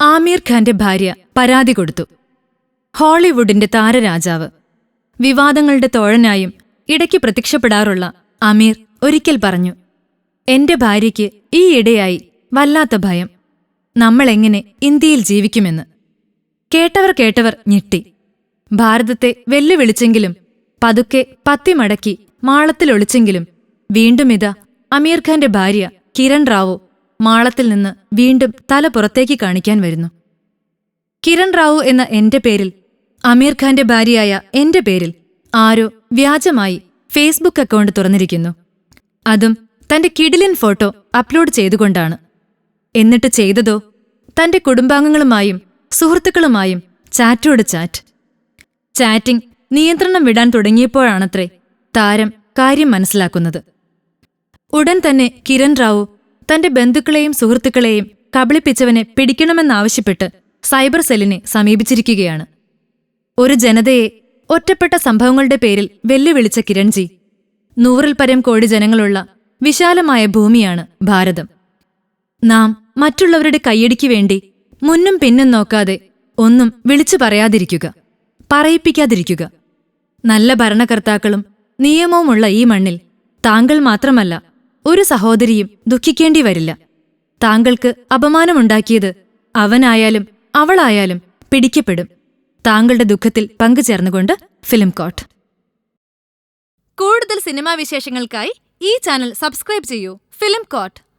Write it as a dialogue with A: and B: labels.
A: ആമീർ ഖാന്റെ ഭാര്യ പരാതി കൊടുത്തു. ഹോളിവുഡിന്റെ താരരാജാവ്. വിവാദങ്ങളുടെ തോഴനായും ഇടയ്ക്ക് പ്രത്യക്ഷപ്പെടാറുള്ള അമീർ ഒരിക്കൽ പറഞ്ഞു എന്റെ ഭാര്യയ്ക്ക് ഈയിടെയായി വല്ലാത്ത ഭയം. നമ്മളെങ്ങനെ ഇന്ത്യയിൽ ജീവിക്കുമെന്ന്. കേട്ടവർ കേട്ടവർ ഞെട്ടി. ഭാരതത്തെ വെല്ലുവിളിച്ചെങ്കിലും പതുക്കെ പത്തിമടക്കി മാളത്തിലൊളിച്ചെങ്കിലും വീണ്ടും ഇതാ അമീർ ഖാന്റെ ഭാര്യ കിരൺ റാവു മാളത്തിൽ നിന്ന് വീണ്ടും തല പുറത്തേക്ക് കാണിക്കാൻ വരുന്നു. കിരൺ റാവു എന്ന എന്റെ പേരിൽ അമീർ ഖാന്റെ ഭാര്യയായ എന്റെ പേരിൽ ആരോ വ്യാജമായി ഫേസ്ബുക്ക് അക്കൗണ്ട് തുറന്നിരിക്കുന്നു. അതും തന്റെ കിഡിലിൻ ഫോട്ടോ അപ്ലോഡ് ചെയ്തുകൊണ്ടാണ്. എന്നിട്ട് ചെയ്തതോ തന്റെ കുടുംബാംഗങ്ങളുമായും സുഹൃത്തുക്കളുമായും ചാറ്റോട് ചാറ്റ്. ചാറ്റിംഗ് നിയന്ത്രണം വിടാൻ തുടങ്ങിയപ്പോഴാണത്രേ താരം കാര്യം മനസ്സിലാക്കുന്നത്. ഉടൻ തന്നെ കിരൺ റാവു തന്റെ ബന്ധുക്കളെയും സുഹൃത്തുക്കളെയും കബളിപ്പിച്ചവനെ പിടിക്കണമെന്നാവശ്യപ്പെട്ട് സൈബർ സെല്ലിനെ സമീപിച്ചിരിക്കുകയാണ്. ഒരു ജനതയെ ഒറ്റപ്പെട്ട സംഭവങ്ങളുടെ പേരിൽ വെല്ലുവിളിച്ച കിരൺജി നൂറിൽ പരം കോടി ജനങ്ങളുള്ള വിശാലമായ ഭൂമിയാണ് ഭാരതം. നാം മറ്റുള്ളവരുടെ കയ്യടിക്ക് വേണ്ടി മുന്നും പിന്നും നോക്കാതെ ഒന്നും വിളിച്ചു പറയാതിരിക്കുക പറയിപ്പിക്കാതിരിക്കുക. നല്ല ഭരണകർത്താക്കളും നിയമവുമുള്ള ഈ മണ്ണിൽ താങ്കൾ മാത്രമല്ല ഒരു സഹോദരിയും ദുഃഖിക്കേണ്ടി വരില്ല. താങ്കൾക്ക് അപമാനമുണ്ടാക്കിയത് അവനായാലും അവളായാലും പിടിക്കപ്പെടും. താങ്കളുടെ ദുഃഖത്തിൽ പങ്കുചേർന്നുകൊണ്ട് ഫിലിം കോട്ട്. കൂടുതൽ സിനിമാ വിശേഷങ്ങൾക്കായി ഈ ചാനൽ സബ്സ്ക്രൈബ് ചെയ്യൂ. Film coat.